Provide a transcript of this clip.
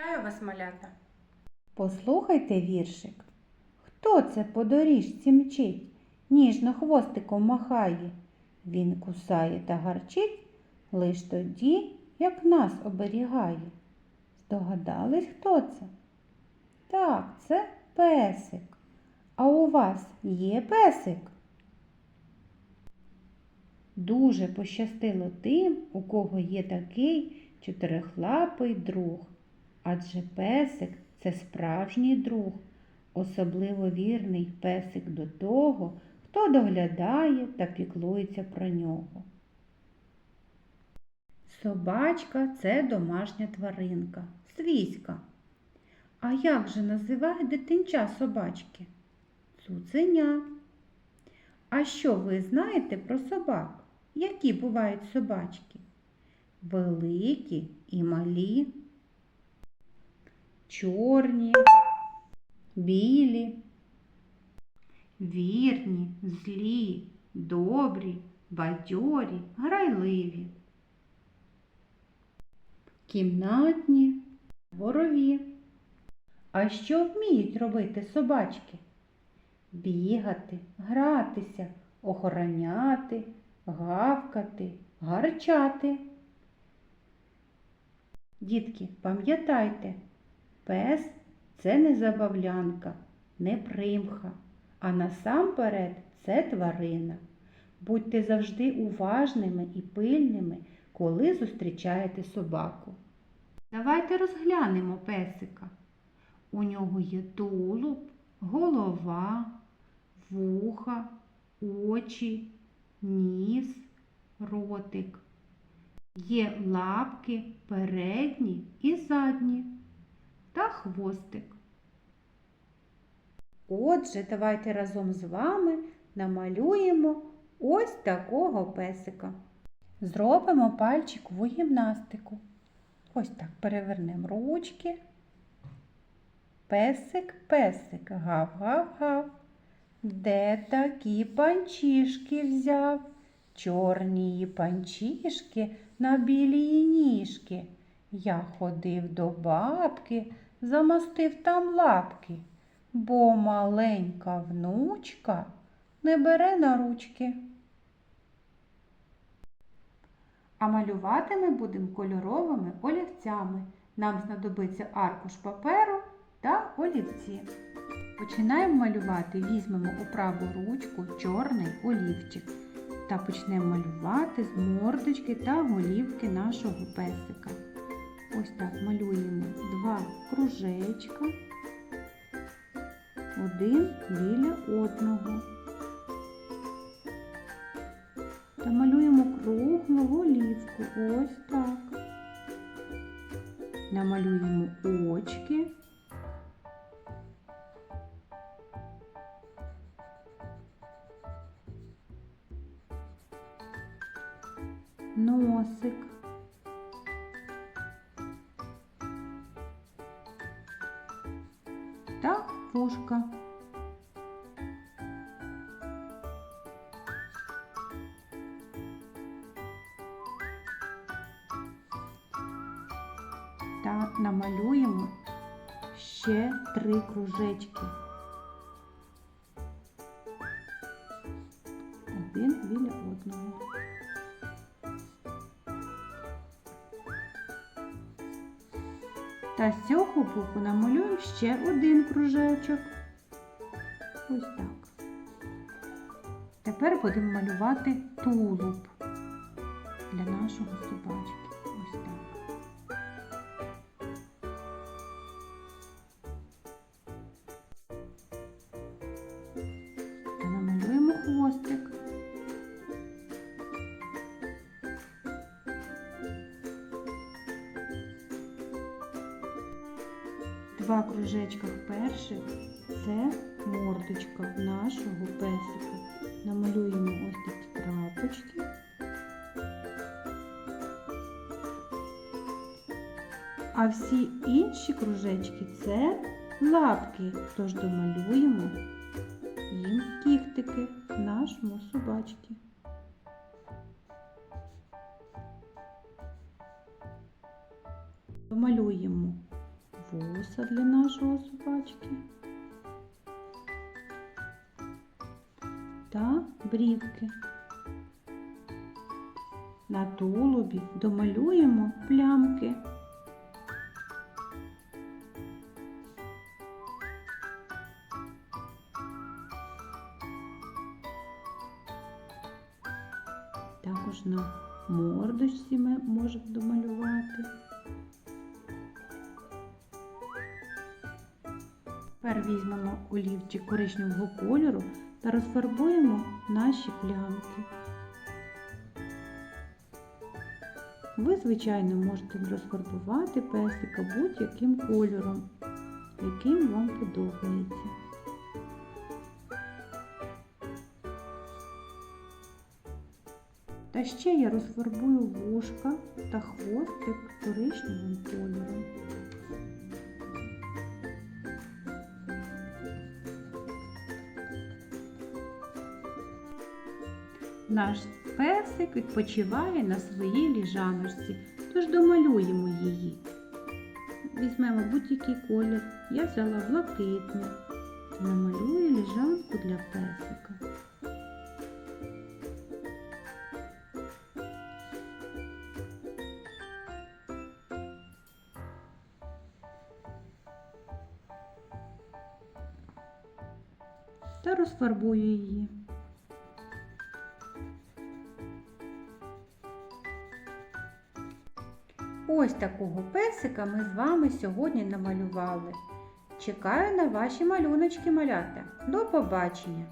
Вітаю вас, малята! Послухайте віршик. Хто це по доріжці мчить, ніжно хвостиком махає? Він кусає та гарчить лиш тоді, як нас оберігає. Здогадались, хто це? Так, це песик. А у вас є песик? Дуже пощастило тим, у кого є такий чотирихлапий друг. Адже песик це справжній друг, особливо вірний песик до того, хто доглядає та піклується про нього. Собачка це домашня тваринка, свійська. А як же називають дитинча собачки? Цуценя. А що ви знаєте про собак? Які бувають собачки? Великі і малі чорні, білі, вірні, злі, добрі, бадьорі, грайливі, кімнатні, ворові. А що вміють робити собачки? Бігати, гратися, охороняти, гавкати, гарчати. Дітки, пам'ятайте, Пес це не забавлянка, не примха, а насамперед це тварина. Будьте завжди уважними і пильними, коли зустрічаєте собаку. Давайте розглянемо песика. У нього є тулуб, голова, вуха, очі, ніс, ротик. Є лапки передні і задні та хвостик. Отже, давайте разом з вами намалюємо ось такого песика. Зробимо пальчикову гімнастику. Ось так перевернемо ручки. Песик, песик, гав-гав-гав. Де такі панчішки взяв? Чорні панчішки на білі ніжки. Я ходив до бабки, замастив там лапки, бо маленька внучка не бере на ручки. А малювати ми будемо кольоровими олівцями. Нам знадобиться аркуш паперу та олівці. Починаємо малювати, візьмемо у праву ручку чорний олівчик та почнемо малювати з мордочки та голівки нашого песика. Ось так малюємо два кружечка, один біля одного. Та малюємо круглу голівку. Ось так. Намалюємо очки. Носик. Та. Та намалюємо ще три кружечки. Один біля одного. Та з цього боку намалюємо ще один кружечок. Ось так. Тепер будемо малювати тулуб для нашого собачки. Ось так. Два кружечка перших це мордочка нашого песика. Намалюємо ось такі крапочки. А всі інші кружечки це лапки, тож домалюємо їм кіхтики нашому собачці. Домалюємо вуса для нашого собачки та брівки. На тулубі домалюємо плямки. Також на мордочці ми можемо домалювати. Тепер візьмемо олівчик коричневого кольору та розфарбуємо наші плямки. Ви, звичайно, можете розфарбувати песика будь-яким кольором, яким вам подобається. Та ще я розфарбую вушка та хвостик коричневим кольором. Наш песик відпочиває на своїй ліжаночці, тож домалюємо її. Візьмемо будь-який колір. Я взяла блакитний намалюю ліжанку для песика. Та розфарбую її. Ось такого песика ми з вами сьогодні намалювали. Чекаю на ваші малюночки малята. До побачення!